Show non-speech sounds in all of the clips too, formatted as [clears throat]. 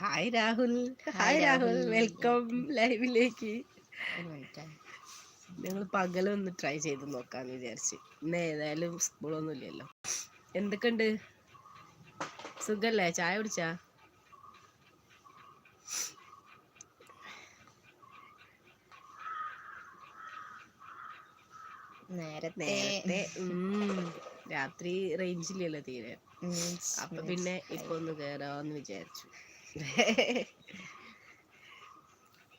Hi Rahul hi Rahul welcome ലൈവിലേക്ക് ഞങ്ങൾ പകലൊന്ന് try ചെയ്ത് നോക്കാന്ന് വിചാരിച്ച്. ഇന്ന് ഏതായാലും സ്കൂളൊന്നും ഇല്ലല്ലോ. എന്തൊക്കെയുണ്ട്? സുഖല്ലേ? ചായ കുടിച്ചാ? നേരത്തെ രാത്രി റേഞ്ചില്ലല്ലോ തീരെ. അപ്പൊ പിന്നെ ഇപ്പൊ ഒന്ന് കേറാന്ന് വിചാരിച്ചു.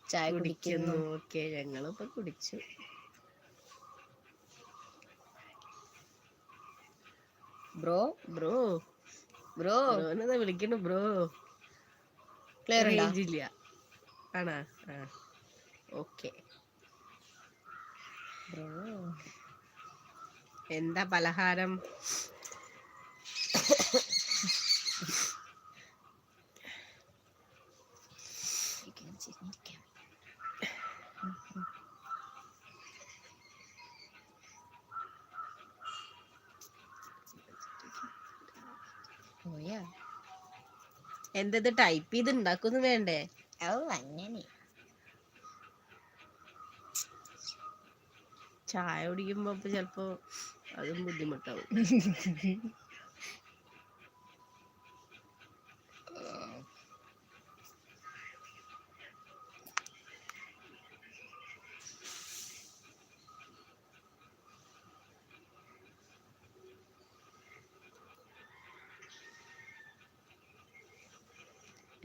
ചായ കുടിക്കുന്നു. ഓക്കെ ഞങ്ങളിപ്പോ കുടിച്ചു. Bro bro bro. എന്നതാ വിളിക്കണു ബ്രോ? ക്ലിയർ ഇല്ല. ആണാ? ആ. ഓക്കെ. ബ്രോ. എന്താ പലഹാരം? [coughs] എന്തത് ടൈപ്പ് ചെയ്ത് ഉണ്ടാക്കുന്നു വേണ്ടേ? അങ്ങനെ. ചായ കുടിക്കുമ്പോ ചെലപ്പോ അതും ബുദ്ധിമുട്ടാവും. [laughs]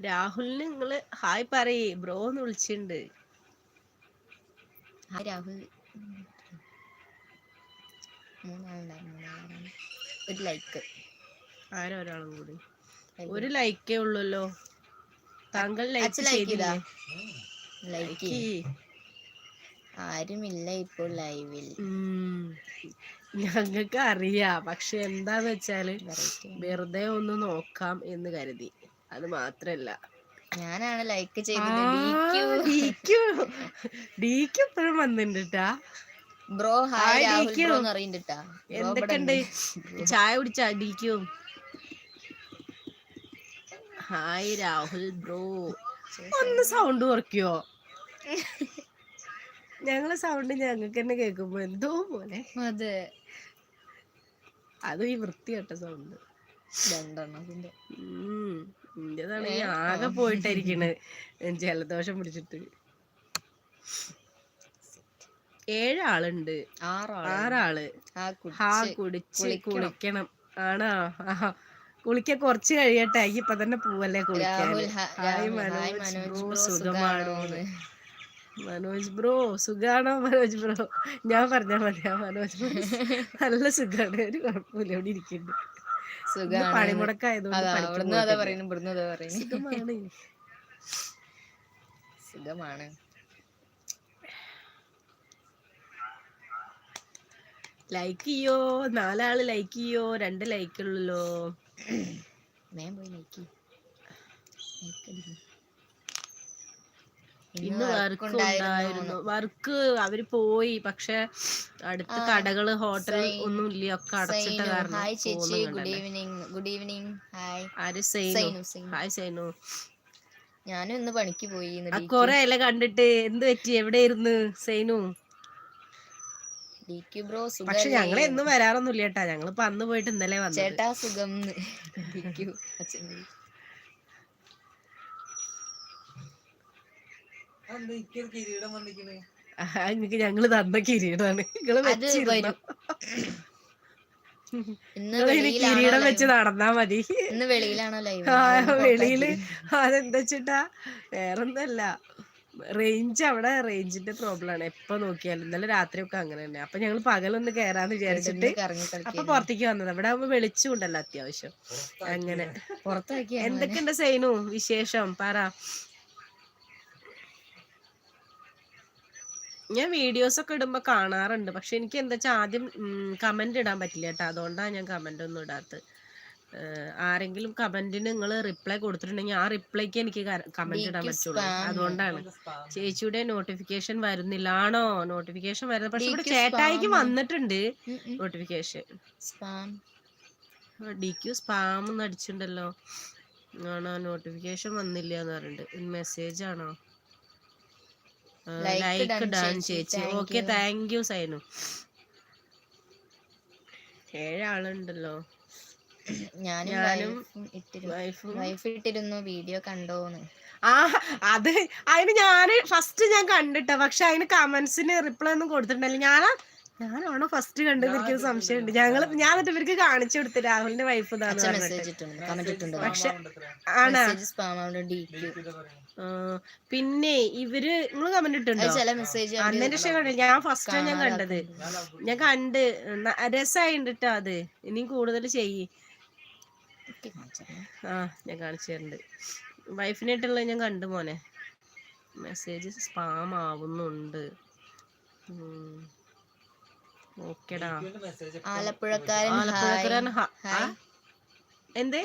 രാഹുലിന് നിങ്ങൾ ഹായ് പറയേ ബ്രോ എന്ന് വിളിച്ചിണ്ട്. ഹായ് രാഹുൽ. മൂന്നാളുണ്ടായിരുന്നു ഒരു ലൈക്ക് ആരോ ഒരാളും കൂടി? ഒരു ലൈക്കേ ഉള്ളല്ലോ. താങ്കൾ ലൈക്ക് ചെയ്തില്ലേ? ലൈക്ക് ആരുമില്ല ഇപ്പോൾ ലൈവിൽ ഞങ്ങൾക്ക് അറിയാം. പക്ഷെ എന്താന്ന് വെച്ചാൽ വെറുതെ ഒന്ന് നോക്കാം എന്ന് കരുതി. അത് മാത്രല്ല. ഞാനാണ് ലൈക്ക് ചെയ്തത് എപ്പോഴും വന്നിട്ടാ ബ്രോ ഹായ് അറിയണ്ടിട്ടാ എന്തൊക്കെയുണ്ട്? ചായ കുടിച്ചാ ഡിക്കും ഹായ് രാഹുൽ ബ്രോ ഒന്ന് സൗണ്ട് കുറയ്ക്കോ? ഞങ്ങളെ സൗണ്ട് ഞങ്ങൾക്ക് തന്നെ കേൾക്കുമ്പോ എന്തോ പോലെ. അതെ. അതും ഈ വൃത്തികെട്ട സൗണ്ട് രണ്ടെണ്ണത്തിന്റെ. ഇന്റേതാണെങ്കിൽ ആകെ പോയിട്ടായിരിക്കണ്. ജലദോഷം പിടിച്ചിട്ട്. ഏഴാളുണ്ട്. ആറാൾ. ഹാ കുടിച്ച് കുളിക്കണം. ആണോ? ആഹാ. കുളിക്കാൻ കുറച്ച് കഴിയട്ടെ. ഇപ്പൊ തന്നെ പോവല്ലേ കുളിക്കാൻ. ഹായ് മനോജ് ബ്രോ സുഖമാണോ മനോജ് ബ്രോ സുഖാണോ മനോജ് ബ്രോ? ഞാൻ പറഞ്ഞാ മതിയാ മനോജ് ബ്രോ നല്ല സുഖാണ്. ഒരു കുഴപ്പമില്ല. ഇവിടെ ഇരിക്കുന്നുണ്ട്. പണിമുടക്കായതുകൊണ്ട് അതാ അവിടുന്ന് അതാ പറയുന്നു ഇവിടുന്ന് അതാ പറയുന്നു. സുഖമാണ്. സുഖമാണ്. ലൈക്ക് ചെയ്യോ? നാലാൾ ലൈക്ക് ചെയ്യോ? രണ്ട് ലൈക്ക് ഉള്ളല്ലോ. ഞാൻ പോയി ലൈക്ക് ഇന്ന് വർക്ക് ഉണ്ടായിരുന്നു വർക്ക് അവർ പോയി. പക്ഷെ അടുത്ത് കടകൾ ഹോട്ടൽ ഒന്നും ഇല്ല. ഒക്കെ അടച്ചിട്ട കാരണം ഹായ് ചേച്ചി. Good evening. Good evening. Hi. ആര്? സൈനു ഹായ് സൈനു ഞാനും ഇന്ന് പണിക്ക് പോയി കൊറേ അല്ലെ കണ്ടിട്ട്? എന്ത് പറ്റി? എവിടെയായിരുന്നു സൈനു പക്ഷെ ഞങ്ങൾ എന്നും വരാറൊന്നും ഇല്ല കേട്ടാ. ഞങ്ങളിപ്പോ അന്ന് പോയിട്ട് ഇന്നലെ വന്നു ചേട്ടാ സുഖം ഡി ക്യു അച്ഛൻ വിളിച്ചു. ആഹാ, നിങ്ങക്ക് ഞങ്ങൾ തന്ന കിരീടമാണ് നിങ്ങൾ കിരീടം വെച്ച് നടന്നാ മതി. ഇന്ന് വെളിയിലാണോ ലൈവ്? ആ വെളിയിൽ. അതെന്താ വെച്ചിട്ടാ? വേറൊന്നല്ല റേഞ്ച് അവിടെ റേഞ്ചിന്റെ പ്രോബ്ലം ആണ് എപ്പൊ നോക്കിയാലും. ഇന്നലെ രാത്രി ഒക്കെ അങ്ങനെ തന്നെ അപ്പൊ ഞങ്ങൾ പകലൊന്ന് കേറാന്ന് വിചാരിച്ചിട്ട് അപ്പൊ പുറത്തേക്ക് വന്നത്. അവിടെ ആവുമ്പോ വെളിച്ചും ഉണ്ടല്ലോ അത്യാവശ്യം. അങ്ങനെ. എന്തൊക്കെയുണ്ട് സൈനു വിശേഷം? പറ. ഞാൻ വീഡിയോസ് ഒക്കെ ഇടുമ്പോൾ കാണാറുണ്ട്. പക്ഷെ എനിക്ക് എന്താ വെച്ചാൽ ആദ്യം കമന്റ് ഇടാൻ പറ്റില്ല കേട്ടോ. അതുകൊണ്ടാണ് ഞാൻ കമന്റ് ഒന്നും ഇടാത്തത്. ആരെങ്കിലും കമന്റിന് നിങ്ങൾ റിപ്ലൈ കൊടുത്തിട്ടുണ്ടെങ്കിൽ ആ റിപ്ലൈക്ക് എനിക്ക് കമന്റ് ഇടാൻ പറ്റുള്ളൂ. അതുകൊണ്ടാണ്. ചേച്ചിയുടെ നോട്ടിഫിക്കേഷൻ വരുന്നില്ല ആണോ നോട്ടിഫിക്കേഷൻ വരുന്നത്. പക്ഷെ ഇവിടെ ചേട്ടായിക്ക് വന്നിട്ടുണ്ട് നോട്ടിഫിക്കേഷൻ ഡി ക്യു സ്പാം എന്ന് അടിച്ചിട്ടുണ്ടല്ലോ. ആണോ? നോട്ടിഫിക്കേഷൻ വന്നില്ല എന്ന് പറയുന്നുണ്ട് മെസ്സേജ് ആണോ? ലൈക്ക് ഡൺ ചേച്ചി. ഓക്കെ. Thank you Sainu. ഏഴാളുണ്ടല്ലോ. ഞാനും വൈഫും ഇട്ടിരുന്നു. വീഡിയോ കണ്ടോന്ന്. ആ അത് അതിന് ഞാൻ ഫസ്റ്റ് ഞാൻ കണ്ടിട്ട. പക്ഷെ അതിന് കമന്റ്സിന് റിപ്ലൈ ഒന്നും കൊടുത്തിട്ടുണ്ടല്ലോ ഞാനാ ഞാനാണോ ഫസ്റ്റ് കണ്ടത്? എനിക്ക് സംശയമുണ്ട്. ഞങ്ങൾ ഞാൻ എന്നിട്ട് ഇവർക്ക് കാണിച്ചു കൊടുത്തു രാഹുലിന്റെ വൈഫ് പക്ഷെ ആണാ? പിന്നെ ഇവർ നിങ്ങൾ കമന്റ് ഇട്ടുണ്ടോ അന്നേന്റെ ശേഷം ഞാൻ ഫസ്റ്റ് ഞാൻ കണ്ടത്. ഞാൻ കണ്ട്. ട്ടോ അത്. ഇനിയും കൂടുതൽ ചെയ്യ്. ആ ഞാൻ കാണിച്ചു തരുന്നുണ്ട് വൈഫിനായിട്ടുള്ള ഞാൻ കണ്ടു മോനെ. മെസ്സേജ് സ്പാം ആവുന്നുണ്ട്. ഓക്കെടാ ആലപ്പുഴക്കാരൻ ഹായ്. ആലപ്പുഴക്കാരൻ. എന്തേ?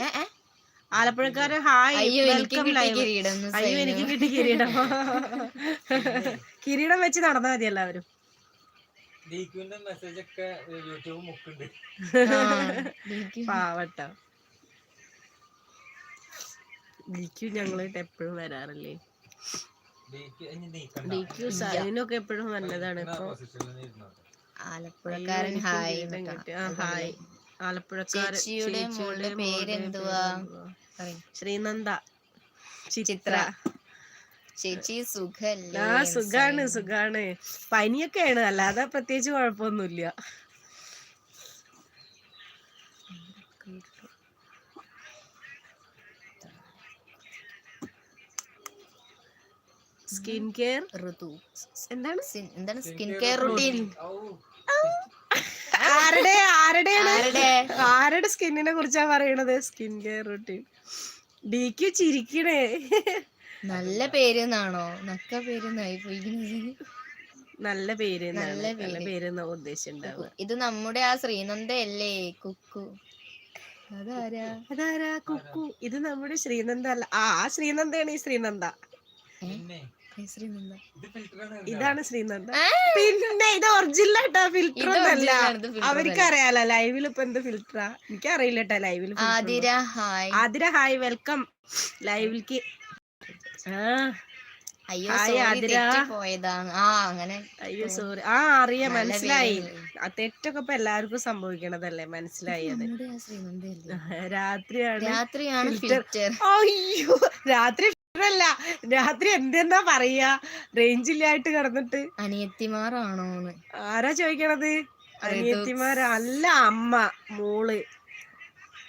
ആലപ്പുഴക്കാരൻ ഹായ്. അയ്യോ എനിക്ക് വെൽക്കം കിട്ടി ലൈവ്. കിരീടം അയ്യോ എനിക്ക് കിട്ടി കിരീടം. [laughs] കിരീടം വെച്ച് നടന്നാ മതി എല്ലാവരും. ഡിക്യുവിന്റെ മെസ്സേജ് ഒക്കെ യൂട്യൂബ് മുക്കുണ്ട്. പാവട്ട. ഡിക്യു ഞങ്ങളായിട്ട് എപ്പോഴും വരാറില്ലേ? ഡിക്യു സൈനൊക്കെ എപ്പോഴും വന്നതാണ് ഇപ്പൊ. ആലപ്പുഴക്കാരൻ ഹായ് കിരീടം എന്നൊക്കെ. ആ, ഹായ്. ആലപ്പുഴക്കാരൻ ചേച്ചിയുടെ മോളുടെ പേരെന്തുവാ? ശ്രീനന്ദ. ചിത്ര. ചിത്ര. ചേച്ചി സുഖല്ലേ? ആ സുഖാണ് സുഖാണ്. പനിയൊക്കെയാണ്. അല്ലാതെ പ്രത്യേകിച്ച് കുഴപ്പമൊന്നുമില്ല. Skin care? ഋതു. എന്താണ്? എന്താണ് സ്കിൻ കെയർ റുട്ടീൻ? ആരുടെ ആരുടെയാണ്? ആരുടെ? ആരുടെ സ്കിന്നിനെ കുറിച്ചാ പറയണത്? Skin care routine. ക്യു ചിരിക്കണേ. നല്ല പേര് എന്നാണോ നക്ക പേര് എന്നായി നല്ല പേര് നല്ല പേര്. ഉദ്ദേശം ഇത് നമ്മുടെ ആ ശ്രീനന്ദ അല്ലേ കുക്കു. അതാരാ? അതാരാ? കുക്കു. ഇത് നമ്മുടെ ശ്രീനന്ദ അല്ല. ആ ശ്രീനന്ദയാണ് ഈ ശ്രീനന്ദ. ഇതാണ് ശ്രീനന്ദ പിന്നെ ഇത് ഒറിജിനൽ കേട്ടോ ഫിൽറ്റർ ഒന്നല്ല. അവർക്ക് അറിയാലോ ലൈവിൽ ഇപ്പൊ എന്ത് ഫിൽറ്ററാ എനിക്കറിയില്ല കേട്ടോ ലൈവിൽ Athira hi Athira hi welcome ലൈവിലേക്ക് ആ. അയ്യോ ആതിര. പോയതാണ് ആ അങ്ങനെ അയ്യോ സോറി ആ അറിയാം മനസ്സിലായി. ആ തെറ്റൊക്കെ ഇപ്പൊ എല്ലാവർക്കും സംഭവിക്കണതല്ലേ മനസ്സിലായി അത് രാത്രിയാണ് രാത്രിയാണ്. ഫിൽറ്റർ അയ്യോ രാത്രി അല്ല രാത്രി എന്തെന്നാ പറയാ? റേഞ്ചില്ലായിട്ട് കിടന്നിട്ട്. അനിയത്തിമാരാണോന്ന്. ആരാ ചോദിക്കണത്? അനിയത്തിമാര. അല്ല അമ്മ മോൾ.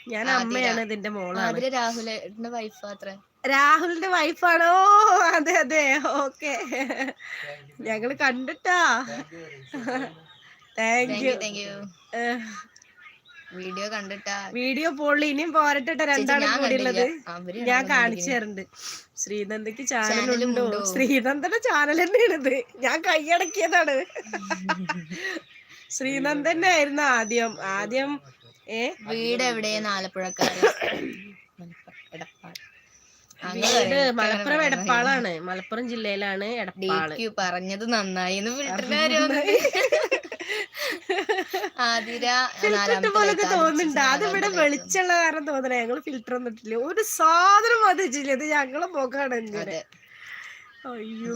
ഞാൻ അമ്മയാണ് ഇതിന്റെ മോളാണ്. രാഹുലിന്റെ വൈഫ് അത്ര രാഹുലിന്റെ വൈഫാണോ അതെ അതെ. ഓക്കെ. ഞങ്ങൾ കണ്ടിട്ടാ. Thank you thank you video കണ്ടിട്ടാ വീഡിയോ പോളി ഇനിയും പോരട്ടെ രണ്ടാണ് കൂടിയുള്ളത് ഞാൻ കാണിച്ചു തരുന്നുണ്ട് ശ്രീനന്ദക്ക് ചാനലുണ്ടോ? ശ്രീനന്ദന്റെ ചാനൽ തന്നെയാണിത്. ഞാൻ കൈയടക്കിയതാണ്. ശ്രീനന്ദന്റെ ആയിരുന്നു ആദ്യം. ആദ്യം ഏ? വീട് എവിടെയാണ് ആലപ്പുഴക്കാരൻ എടപ്പാൾ വീട് മലപ്പുറം എടപ്പാളാണ്. മലപ്പുറം ജില്ലയിലാണ് എടപ്പാൾ. പറഞ്ഞത് നന്നായി. എന്ന് ഫിൽറ്ററിന് പോലൊക്കെ തോന്നുന്നുണ്ട്. അത് ഇവിടെ വെളിച്ചുള്ള കാരണം തോന്നണേ. ഞങ്ങൾ ഫിൽറ്റർ ഒന്നും ഇട്ടില്ല. ഒരു സാധനം വധിച്ചില്ല ഇത് ഞങ്ങളെ മുഖാണ് ഇങ്ങനെ. അതെ. അയ്യോ.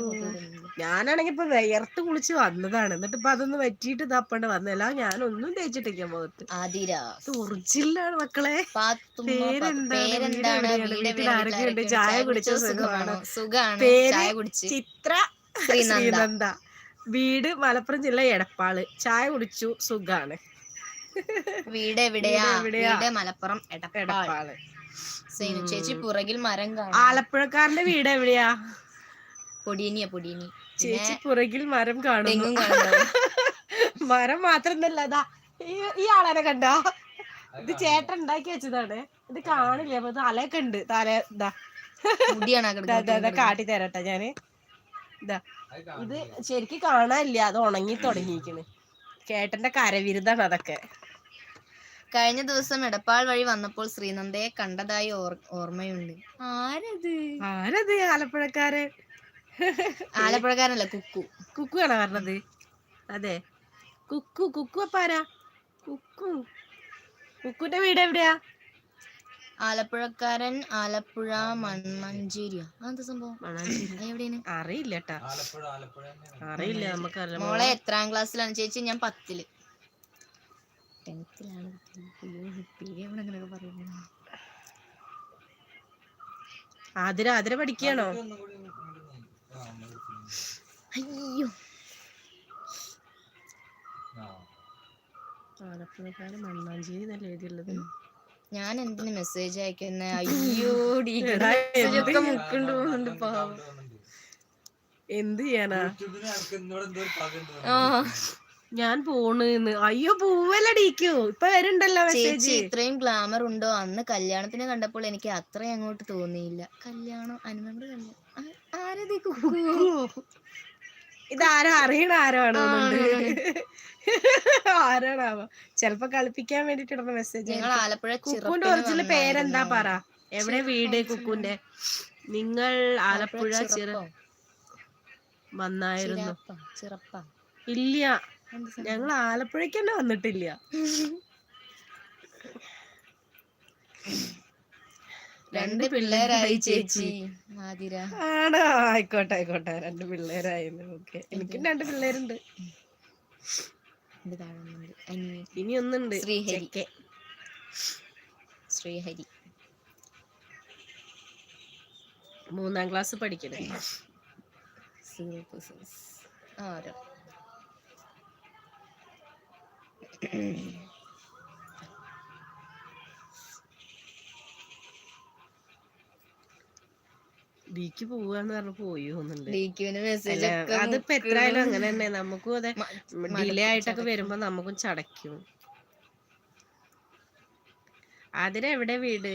ഞാനാണെങ്കി ഇപ്പൊ വിയർത്ത് കുളിച്ച് വന്നതാണ്. എന്നിട്ട് ഇപ്പൊ അതൊന്ന് പറ്റിയിട്ട് തപ്പണ്ട് വന്നല്ല ഞാനൊന്നും തേച്ചിട്ടില്ല മുഖത്ത്. ഒറിജിനലാണ് മക്കളെ. പേരെന്താണ്? വീട്ടിൽ ആരൊക്കെയുണ്ട്? ചായ കുടിച്ച? സുഖമാണ്. പേര് ചിത്ര ശ്രീനന്ദ. വീട് മലപ്പുറം ജില്ല എടപ്പാൾ. ചായ കുടിച്ചു സുഖാണ്. വീട് എവിടെയാ? വീട് മലപ്പുറം എടപ്പാൾ. സൈനു ചേച്ചി പുറകിൽ മരം കാണും. ആലപ്പുഴക്കാരന്റെ വീട് എവിടെയാ? പൊടിയനിയാ പൊടിയനി. ചേച്ചി പുറകിൽ മരം കാണുന്നു. കാണും [laughs] മരം മാത്രന്നല്ല അതാ ഈ ആളെ കണ്ടോ? ഇത് ചേട്ടൻ ഉണ്ടാക്കി വെച്ചതാണ്. ഇത് കാണില്ല? അപ്പൊ തലയൊക്കെ ഉണ്ട്. തല എന്താ ഇതാ കാട്ടി തരട്ടെ ഞാൻ. ഇതാ. ഇത് ശരിക്ക് കാണാനില്ല. അത് ഉണങ്ങി തുടങ്ങിയിരിക്കണ്. കേട്ടന്റെ കരവിരുതാണ് അതൊക്കെ. കഴിഞ്ഞ ദിവസം എടപ്പാൾ വഴി വന്നപ്പോൾ ശ്രീനന്ദയെ കണ്ടതായി ഓർമ്മയുണ്ട്. ആരത്? ആരത് ആലപ്പുഴക്കാരൻ ആലപ്പുഴക്കാരനല്ല? കുക്കു. കുക്കു ആണോ പറഞ്ഞത്? അതെ. കുക്കു കുക്കു അപ്പാരാ? കുക്കു. കുക്കുന്റെ വീട് എവിടെയാ? ആലപ്പുഴക്കാരൻ ആലപ്പുഴ മൺമഞ്ചേരി അതെന്താ സംഭവം? എവിടെയാണ്? അറിയില്ല ആലപ്പുഴ ആലപ്പുഴ അറിയില്ല നമുക്ക് മോളെ എത്രാം ക്ലാസ്സിലാണ് ചേച്ചി? ഞാൻ പത്തിൽ. ടെൻത്തിലാണ് അങ്ങനെയൊക്കെ പറയുന്നത്. ആതിര ആതിര പഠിക്കുകയാണോ. അയ്യോ. ആ. ആലപ്പുഴക്കാരൻ മണ്ണാഞ്ചേരി എന്നല്ല എഴുതിയുള്ളത്? ഞാൻ എന്തിനു മെസ്സേജ് അയക്കുന്ന? [laughs] അയ്യോ ഒക്കെ മുക്കുണ്ട് പോകുന്നുണ്ട് നല്ലോണം പാവം എന്ത് ചെയ്യാനാ ആ. ഞാൻ പോണെന്ന്. അയ്യോ പോവല്ല ഡീക്കോ. ഇപ്പൊ വരുണ്ടല്ലോ ചേച്ചി മെസ്സേജ് ഇത്രയും ഗ്ലാമർ ഉണ്ടോ? അന്ന് കല്യാണത്തിന് കണ്ടപ്പോൾ എനിക്ക് അത്രയും അങ്ങോട്ട് തോന്നിയില്ല. കല്യാണം അനുമന്റെ കല്യാണം ആരതി കുക്കു? ഇതാരാ? അറിയണ ആരാണോ ആരാണാവോ? ചെലപ്പോ കളിപ്പിക്കാൻ വേണ്ടിട്ട് ഇടുന്ന മെസ്സേജ് ഞങ്ങൾ ആലപ്പുഴ കുക്കുന്റെ ഒറിജിനൽ പേരെന്താ പറ? എവിടെ വീട് കുക്കുന്റെ? നിങ്ങൾ ആലപ്പുഴ ചിറ വന്നായിരുന്നു. ചിറപ്പ. ഇല്ല? ഞങ്ങൾ ആലപ്പുഴയ്ക്ക് തന്നെ വന്നിട്ടില്ല. [laughs] രണ്ട് പിള്ളേരായി ചേച്ചി. ആതിര. ആണോ ആയിക്കോട്ടെ ആയിക്കോട്ടെ. രണ്ട് പിള്ളേരായിരുന്നു ഓക്കെ. എനിക്കും രണ്ട് പിള്ളേരുണ്ട്. ഇനി ഒന്നുണ്ട്. ശ്രീഹരി. ശ്രീഹരി. മൂന്നാം ക്ലാസ് പഠിക്കണേ. സീറോ [clears throat] [clears throat] പേഴ്സൺസ് ആരോ ഡിക്ക് പോവാന്ന് പറഞ്ഞ് പോയി തോന്നുന്നുണ്ട്. അതിപ്പോ എത്രയായാലും അങ്ങനെ തന്നെ. നമുക്കും അതെ ഡിലേ ആയിട്ടൊക്കെ വരുമ്പോ നമുക്കും ചടയ്ക്കും. അതിന് എവിടെ വീട്?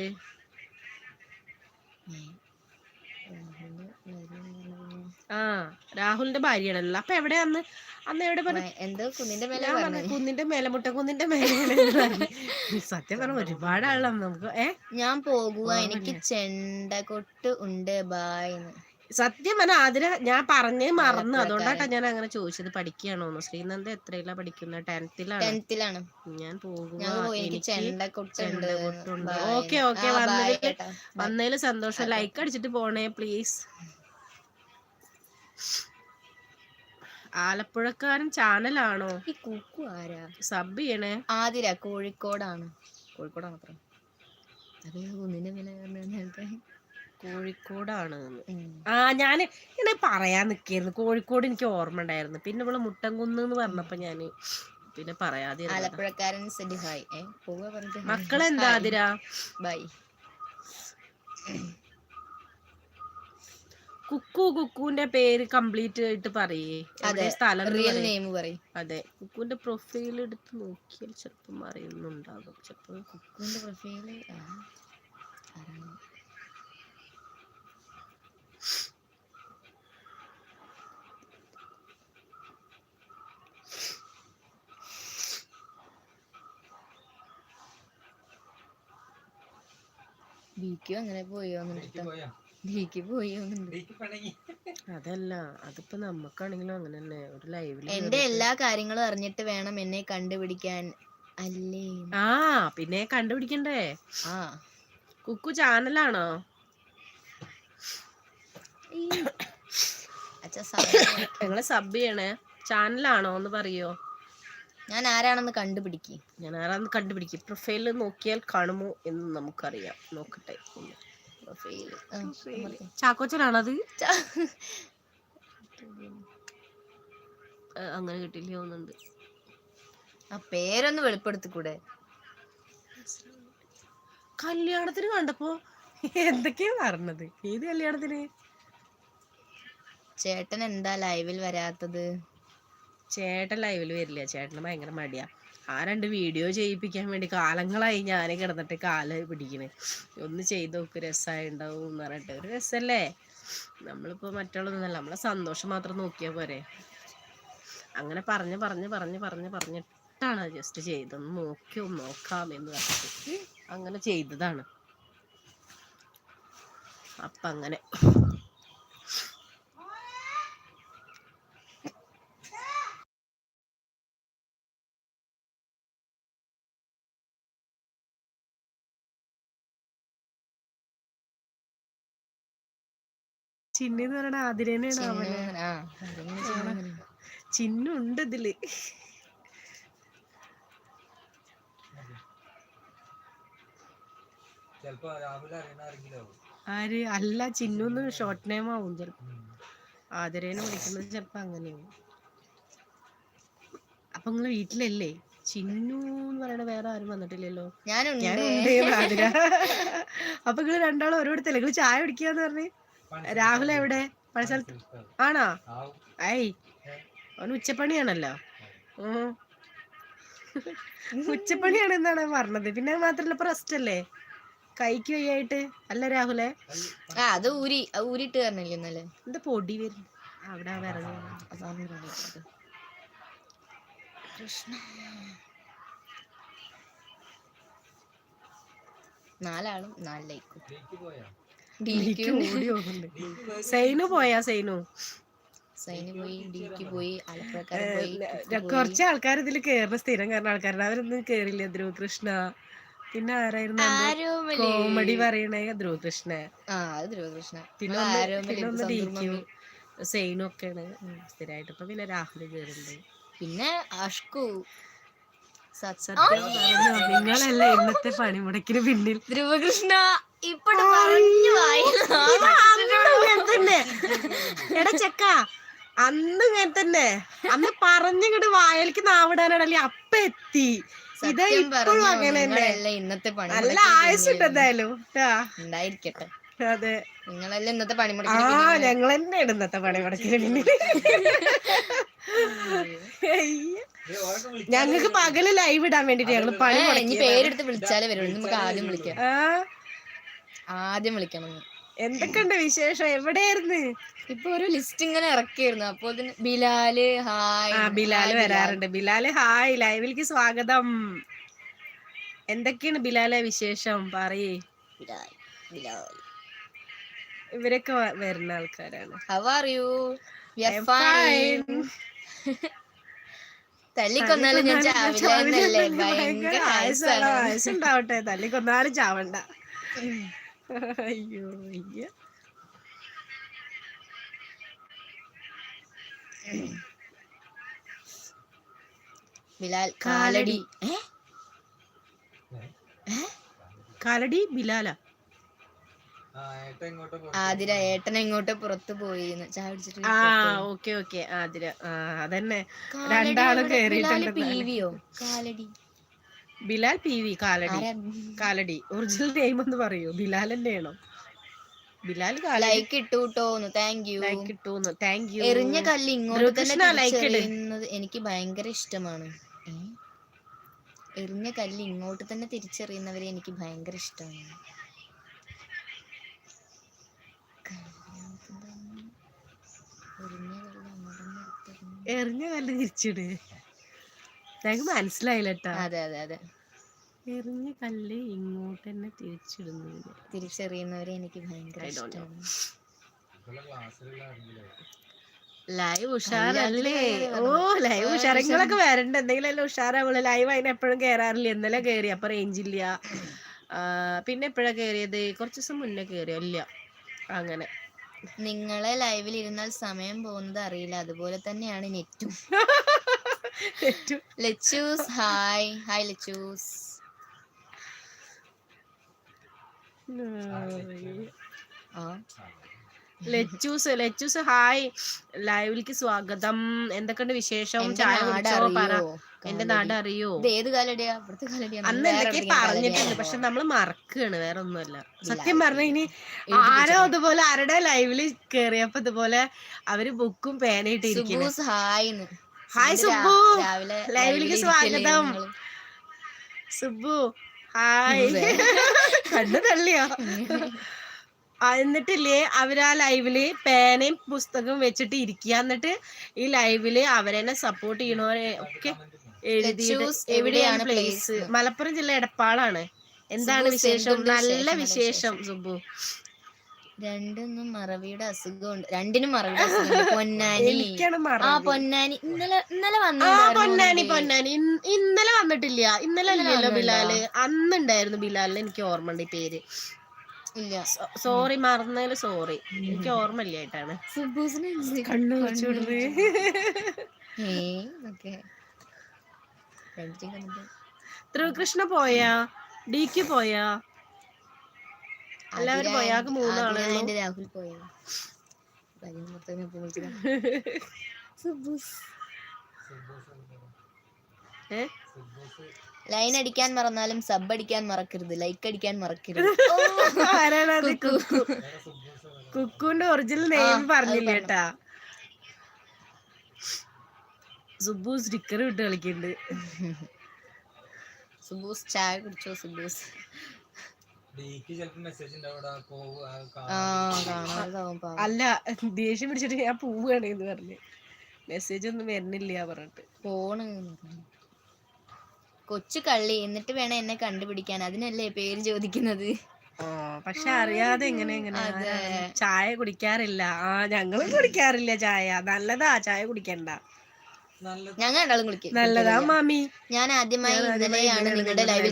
ആ രാഹുലിന്റെ ഭാര്യയാണല്ലോ. അപ്പൊ എവിടെ അന്ന് എവിടെ പറഞ്ഞു? കുന്നിന്റെ മേലെ മുട്ട കുന്നിന്റെ മേലെ സത്യം പറഞ്ഞ ഒരുപാട് ആളാണ് നമുക്ക്. ഏ? ഞാൻ പോകുക എനിക്ക് ചെണ്ടകൊട്ട് ഉണ്ട്. ബായ് സത്യം പറഞ്ഞ ആതിര ഞാൻ പറഞ്ഞേ മറന്നു. അതുകൊണ്ടാട്ടാ ഞാൻ അങ്ങനെ ചോദിച്ചത്. പഠിക്കുകയാണോന്ന് ശ്രീനന്ദ എത്രയിലാ പഠിക്കുന്നത് ടെൻത്തിലാണ്. ടെൻത്തിലാണ്. ഞാൻ പോകുന്നുണ്ട്. Okay, okay. വന്നതിൽ സന്തോഷം. ലൈക്ക് അടിച്ചിട്ട് പോണേ പ്ലീസ്. ആലപ്പുഴക്കാരൻ ചാനലാണോ? ഈ കുക്കു ആരാ? സബ് ചെയ്യണേ. ആതിര കോഴിക്കോടാണ്. കോഴിക്കോടാണ് അത്ര കോഴിക്കോടാണ്. ആ ഞാൻ ഇങ്ങനെ പറയാൻ നിക്കായിരുന്നു. കോഴിക്കോട് എനിക്ക് ഓർമ്മ ഉണ്ടായിരുന്നു. പിന്നെ ഇവൾ മുട്ടംകുന്ന് എന്ന് പറഞ്ഞപ്പോ ഞാൻ പിന്നെ പറയാതെ. ആലപ്പുഴക്കാരൻ ഹായ്. മക്കളെന്താ അതിരാ ബൈ. കുക്കു കുക്കുവിന്റെ പേര് കംപ്ലീറ്റ് ആയിട്ട് പറയേ. അതെ, സ്ഥലം റിയൽ പറയ്. നെയിം പറയും. അതെ കുക്കുവിന്റെ പ്രൊഫൈൽ എടുത്ത് നോക്കിയാൽ ചെറുപ്പം അറിയുന്നുണ്ടാകും. ചെറുപ്പം കുക്കുവിന്റെ പ്രൊഫൈൽ ഡിക്ക് അങ്ങനെ പോയോ? പോയോന്നുണ്ട് ഡിക്ക് പോയി അതല്ല അതിപ്പോ നമ്മക്കാണെങ്കിലും അങ്ങനെ തന്നെ ഒരു ലൈവിൽ എന്റെ എല്ലാ കാര്യങ്ങളും അറിഞ്ഞിട്ട് വേണം എന്നെ കണ്ടുപിടിക്കാൻ. അല്ലേ? ആ പിന്നെ കണ്ടുപിടിക്കണ്ടേ? ആ. കുക്കു ചാനലാണോ? ഞങ്ങൾ സബ് ചെയ്യണേ? ചാനലാണോ എന്ന് പറയോ? ഞാൻ ആരാണെന്ന് കണ്ടുപിടിക്ക്. ഞാൻ ആരാന്ന് കണ്ടുപിടിക്കും. പ്രൊഫൈലിൽ നോക്കിയാൽ കാണുമോ എന്ന് നമുക്കറിയാം. നോക്കട്ടെ ചാക്കോച്ചനാണത്? അങ്ങനെ കിട്ടില്ല തോന്നുന്നുണ്ട്. ആ പേരൊന്ന് വെളിപ്പെടുത്തിക്കൂടെ? കല്യാണത്തിന് കണ്ടപ്പോ എന്തൊക്കെയാ പറഞ്ഞത്? ഏത് കല്യാണത്തിന്? ചേട്ടൻ എന്താ ലൈവിൽ വരാത്തത്? ചേട്ടൻ ലൈവിൽ വരില്ല. ചേട്ടന് ഭയങ്കര മടിയാ. ആ രണ്ട് വീഡിയോ ചെയ്യിപ്പിക്കാൻ വേണ്ടി കാലങ്ങളായി ഞാൻ കിടന്നിട്ട് കാൽ പിടിക്കണ്. ഒന്ന് ചെയ്ത് നോക്ക് രസമായി ഉണ്ടാവും എന്ന് പറഞ്ഞിട്ട്. ഒരു രസല്ലേ? നമ്മളിപ്പോ മറ്റുള്ളതൊന്നല്ല നമ്മളെ സന്തോഷം മാത്രം നോക്കിയാ പോരെ. അങ്ങനെ പറഞ്ഞ് പറഞ്ഞ് പറഞ്ഞ് പറഞ്ഞ് പറഞ്ഞിട്ടാണ് ജസ്റ്റ് ചെയ്തൊന്ന് നോക്കിയോ നോക്കാം എന്ന് പറഞ്ഞിട്ട് അങ്ങനെ ചെയ്തതാണ്. അപ്പൊ അങ്ങനെ. ചിന്നു എന്ന് പറയണ ആതിരേനെയാണ് അവനെ. ചിന്നുണ്ട് ഇതിൽ. ആര്? അല്ല ചിന്നു ഷോർട്ട് നെയിം ആവും ചെലപ്പോ. ആതിരേനെ വിളിക്കുന്നത് ചെലപ്പോ അങ്ങനെയാവും. അപ്പൊ നിങ്ങൾ വീട്ടിലല്ലേ? ചിന്നു എന്ന് പറയണ വേറെ ആരും വന്നിട്ടില്ലല്ലോ? ഞാനുണ്ട്. ഞാനുണ്ട് ആതിര. അപ്പൊ നിങ്ങൾ രണ്ടാളും ഓരോരുത്തല്ലേ നിങ്ങൾ ചായ കുടിക്കാന്ന് പറഞ്ഞ്? രാഹുൽ എവിടെ? പല സ്ഥലത്ത്. ആണോ? ഐ അവൻ ഉച്ചപ്പണിയാണല്ലോ. ഉച്ചപ്പണിയാണ് എന്നാണ് പറഞ്ഞത്. പിന്നെ അത് മാത്രല്ല ഇപ്പൊ റെസ്റ്റ് അല്ലേ? കൈക്ക് വയ്യായിട്ട്. അല്ല രാഹുലെ? ആ അത് ഊരി ഊരിട്ട് പറഞ്ഞില്ലേ ഇന്നലെ? എന്താ പൊടി വരുന്നു? അവിടെ പറയുന്നത്. കൃഷ്ണ നാലാളും നാല് ലൈക്കും ഡീക്ക് [laughs] പോയാ ഡിക്ക് ഓടി പോകുന്നുണ്ട് സൈനു പോയാ സൈനു. സൈന് പോയി ഡിക്ക് പോയി ആലപ്പുഴക്കാരൻ പോയി കുറച്ച് ആൾക്കാർ ഇതിൽ കേറുന്ന സ്ഥിരം കാരണം ആൾക്കാരുടെ അവരൊന്നും കേറില്ല. ധ്രുവ് കൃഷ്ണ പിന്നെ ആരായിരുന്നു കോമഡി പറയണേ ധ്രുവ് കൃഷ്ണ ആ പിന്നെ പിന്നെ ഒന്ന് സന്തൂർ ഡിക്കും. മമ്മി. ഒക്കെയാണ് സ്ഥിരമായിട്ട് ഇപ്പൊ പിന്നെ രാഹുൽ കേറുന്നുണ്ട്. പിന്നെ അഷ്കു. സത്സത്യം പറഞ്ഞോ, നിങ്ങളല്ലേ ഇന്നത്തെ പണിമുടക്കിന് പിന്നിൽ. ധ്രുവകൃഷ്ണ. ഇപ്പഴും പറഞ്ഞു വായി തന്നെ. എടാ ചെക്ക അന്ന് ഇങ്ങനെ തന്നെ. അന്ന് പറഞ്ഞിങ്ങോട്ട് വായലിക്ക് നാവിടാനാണല്ലേ അപ്പ എത്തി. ഇതാ ഇപ്പോഴും അങ്ങനെ തന്നെ. ഇന്നത്തെ പണി നല്ല ആയുസുണ്ട് എന്തായാലും ട്ടാ. ഉണ്ടായിരിക്കട്ടെ. അതെ. നിങ്ങളല്ലേ ഇന്നത്തെ പണി ആ ഞങ്ങൾ തന്നെയാണ് ഇന്നത്തെ പണി മുടക്കി അയ്യ. ഞങ്ങക്ക് പകൽ ലൈവ് ഇടാൻ വേണ്ടിട്ട് ഞങ്ങൾ പണി പേരെടുത്ത് വിളിച്ചാലേ വരുള്ളൂ നമുക്ക് ആദ്യം വിളിക്കാം. ആദ്യം വിളിക്കണം. എന്തൊക്കെയുണ്ട് വിശേഷം? എവിടെയായിരുന്നു? ഇപ്പൊ ഒരു ലിസ്റ്റ് ഇങ്ങനെ ഇറക്കിയിരുന്നു. അപ്പൊ അതിന് ബിലാൽ ഹായ്. ആ ബിലാൽ വരാറുണ്ട്. ബിലാൽ ഹായ്. ലൈവിലേക്ക് സ്വാഗതം. എന്തൊക്കെയാണ് ബിലാലെ വിശേഷം? പറയേ. ഇവരൊക്കെ വരുന്ന ആൾക്കാരാണ്. How are you fine. [laughs] തല്ലിക്കൊന്നാലും ഞാൻ ചാവില്ല ഭയങ്കര ആയുസുണ്ടാവട്ടെ. തല്ലിക്കൊന്നാലും ചാവണ്ട. അയ്യോ അയ്യ. ബിലാൽ കാലടി? കാലടി. ബിലാല. ആതിര ഏട്ടൻ എങ്ങോട്ട് പുറത്തു പോയി ആ ഓക്കെ ഓക്കെ. ആതിര ആ അതന്നെ. രണ്ടാൾ കേറിയിട്ടുണ്ട് Kalady. Bilal P V Kalady. Kalady. Original name എന്ന് പറയൂ. ബിലാൽ തന്നെയാണോ ബിലാൽ ലൈക്ക് ഇട്ടു കേട്ടോന്ന് താങ്ക് യു ലൈക്ക് കിട്ടൂന്ന് താങ്ക് യു എറിഞ്ഞ കല്ല് ഇങ്ങോട്ട് തന്നെ തിരിച്ചെറിയുന്നത് എനിക്ക് ഭയങ്കര ഇഷ്ടമാണ്. എറിഞ്ഞ കല്ല് ഇങ്ങോട്ട് തന്നെ തിരിച്ചറിയുന്നവരെ എനിക്ക് ഭയങ്കര ഇഷ്ടമാണ്. എറിഞ്ഞ കല്ല് തിരിച്ചിട്. ഞങ്ങക്ക് മനസ്സിലായില്ല കേട്ടാ അതെ അതെ അതെ. എറിഞ്ഞ കല്ല് ഇങ്ങോട്ട് തന്നെ തിരിച്ചിടുന്നു തിരിച്ചെറിയുന്നവരെ എനിക്ക് ഭയങ്കര. ഇഷ്ടമാണ്. ലൈവ് ഉഷാറല്ലേ? ഓ ലൈവ് ഉഷാറങ്ങളൊക്കെ വരണ്ട. എന്തെങ്കിലും എല്ലാം ഉഷാറാവുള്ളൂ. ലൈവ് അതിന് എപ്പോഴും കേറാറില്ല. ഇന്നലെ കേറി അപ്പൊ റേഞ്ചില്ല പിന്നെ എപ്പോഴാ കേറിയത്? കുറച്ച് ദിവസം മുന്നേ കേറിയോ ഇല്ല അങ്ങനെ. നിങ്ങളെ ലൈവിൽ ഇരുന്നാൽ സമയം പോകുന്നത് അറിയില്ല. അതുപോലെ തന്നെയാണ് നെറ്റും. ഏറ്റവും [laughs] Lachus hi hi Lachus Lachus Lachus hi ലൈവിലേക്ക് സ്വാഗതം. എന്തൊക്കെയുണ്ട് വിശേഷം? എന്റെ ചായ കുടിച്ചോ? പറ. അറിയോ എന്റെ നാട് അറിയോ ഏത് കാലടിയാ? അന്ന് എന്തൊക്കെ പറഞ്ഞിട്ടുണ്ട്. പക്ഷെ നമ്മൾ മറക്കുകയാണ് വേറെ ഒന്നുമല്ല. സത്യം പറഞ്ഞ ഇനി ആരോ അതുപോലെ ആരുടെ ലൈവിൽ കേറിയപ്പോ ഇതുപോലെ അവർ ബുക്കും പേനയിട്ട് ഇരിക്കുന്നു സുബൂസ് ഹായ് ഹായ് സുബ്ബു. ലൈവിലേക്ക് സ്വാഗതം. സുബ്ബു സുബു ഹായ് കണ്ണു തള്ളിയോ? എന്നിട്ടില്ലേ അവർ ആ ലൈവിൽ പേനയും പുസ്തകവും വെച്ചിട്ട് ഇരിക്കുക എന്നിട്ട് ഈ ലൈവിൽ അവരെന്നെ സപ്പോർട്ട് ചെയ്യണവരെ ഒക്കെ എഴുതി എവിടെയാണ് പ്ലേസ് മലപ്പുറം ജില്ല എടപ്പാളാണ്. എന്താണ് വിശേഷം? നല്ല വിശേഷം, നല്ല വിശേഷം സുബു രണ്ടിനും മറവിയുടെ അസുഖമുണ്ട്. രണ്ടിനും മറവിയുടെ അസുഖമുണ്ട്. [laughs] പൊന്നാനി. ആ പൊന്നാനി. ഇന്നലെ ഇന്നലെ ആ വന്നു പൊന്നാനി പൊന്നാനി. ഇന്നലെ വന്നിട്ടില്ല. ഇന്നലെ ഇന്നലെ അല്ലല്ലോ? ബിലാൽ. അന്നുണ്ടായിരുന്നു ബിലാലിന് എനിക്ക് ഓർമ്മ ഉണ്ട് ഈ പേര്. ഇല്ല. സോറി മറന്നതിൽ സോറി. എനിക്ക് ഓർമ്മയില്ലായിട്ടാണ് കണ്ണു വെച്ചുവിടുന്നത് ധ്രുവകൃഷ്ണ പോയാ? ഡിക്ക് പോയാ? എല്ലാവരും പോയാ. ആകെ രാഹുൽ പോയോ ലൈൻ അടിക്കാൻ മറന്നാലും സബ് അടിക്കാൻ മറക്കരുത്. ലൈക്ക് അടിക്കാൻ മറക്കരുത്. കുക്കുന്റെ ഒറിജിനൽ നെയിം പറഞ്ഞില്ല കേട്ടാ സുബു സ്റ്റിക്കർ വിട്ട് കളിക്കുന്നുണ്ട് സുബൂസ് ചായ കുടിച്ചോ സുബൂസ് അല്ല ദേഷ്യം പിടിച്ചിട്ട് ഞാൻ പോവുകയാണ് എന്ന് പറഞ്ഞു. മെസ്സേജ് ഒന്നും വരുന്നില്ല പറഞ്ഞിട്ട്. പോണ കൊച്ചു കള്ളി എന്നിട്ട് വേണം എന്നെ കണ്ടുപിടിക്കാൻ. അതിനല്ലേ പേര് ചോദിക്കുന്നത്? പക്ഷെ അറിയാതെ എങ്ങനെ എങ്ങനെ? ചായ കുടിക്കാറില്ല. ആ ഞങ്ങളും കുടിക്കാറില്ല ചായ. നല്ലതാ ചായ കുടിക്കണ്ട. ഞങ്ങൾ രണ്ടാളും കുളിക്കും. നല്ലതാ മാമി. ഞാൻ ആദ്യമായി ഇന്നലെയാണ് നിങ്ങളുടെ ലൈവിൽ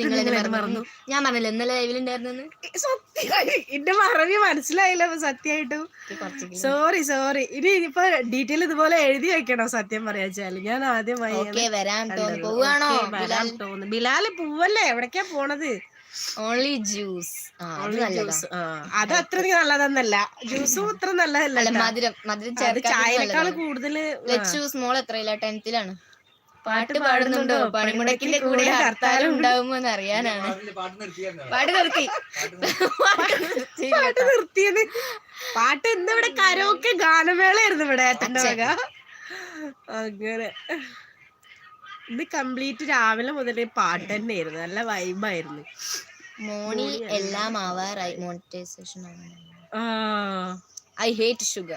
നിങ്ങൾ എന്നെ മറന്നു. ഞാൻ പറഞ്ഞില്ല ഇന്നലെ ലൈവിൽ ഉണ്ടായിരുന്നു സത്യം എന്റെ മറവി മനസ്സിലായില്ല സത്യമായിട്ടും. സോറി സോറി ഇനി ഇനിയിപ്പോ ഡീറ്റെയിൽ ഇതുപോലെ എഴുതി വെക്കണോ സത്യം പറയാച്ചാൽ ഞാൻ ആദ്യമായി ഓക്കെ വരാൻ പോവാണോ? ഓക്കേ, വരാൻ തോന്നുന്നു ബിലാൽ പോവല്ലേ? എവിടേക്കാ പോണത്? ഓൺലി ജ്യൂസ് ആ അത് അത്ര നല്ലതെന്നല്ല. ജ്യൂസും അത്ര നല്ലതല്ല മധുരം മധുരം അത് ചായനേക്കാൾ കൂടുതൽ മോൾ സ്മോൾ എത്രയില്ല ടെൻത്തിലാണ്. പാട്ട് പാടുന്നുണ്ടോ? പണിമുടക്കിന്റെ കൂടെ ഹർത്താൽ ഉണ്ടാവുമോ എന്ന് അറിയാനാണ്. പാട്ട് നിർത്തി. പാട്ട് [laughs] നിർത്തി. പാട്ട് നിർത്തിയത് പാട്ട് ഇന്ന് ഇവിടെ കരോക്കെ ഗാനമേളയായിരുന്നു ഇവിടെ അങ്ങനെ. ഇത് കംപ്ലീറ്റ് രാവിലെ മുതലേ പാട്ട് തന്നെയായിരുന്നു നല്ല വൈബായിരുന്നു മോണി എല്ലാം ആവാറായി മോണിറ്റൈസേഷൻ ഐ ഹേറ്റ് ഷുഗർ